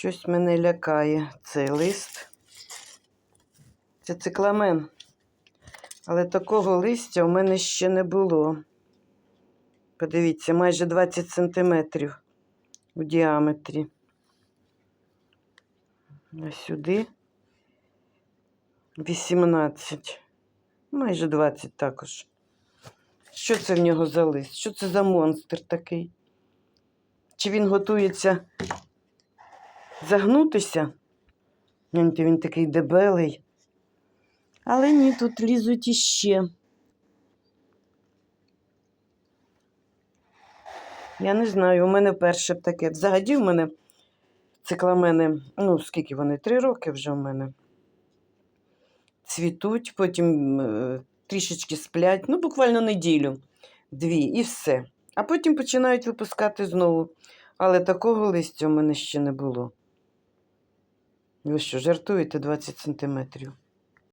Щось мене лякає цей лист. Це цикламен. Але такого листя у мене ще не було. Подивіться, майже 20 сантиметрів у діаметрі. А сюди 18. Майже 20 також. Що це в нього за лист? Що це за монстр такий? Чи він готується загнутися? Гляньте, він такий дебелий. Але ні, тут лізуть іще. Я не знаю, у мене перше таке. Взагалі в мене цикламени, ну, скільки вони? Три роки вже в мене. Цвітуть, потім е, трішечки сплять, ну, буквально неділю, дві, і все. А потім починають випускати знову. Але такого листя у мене ще не було. Ви що, жартуєте 20 сантиметрів?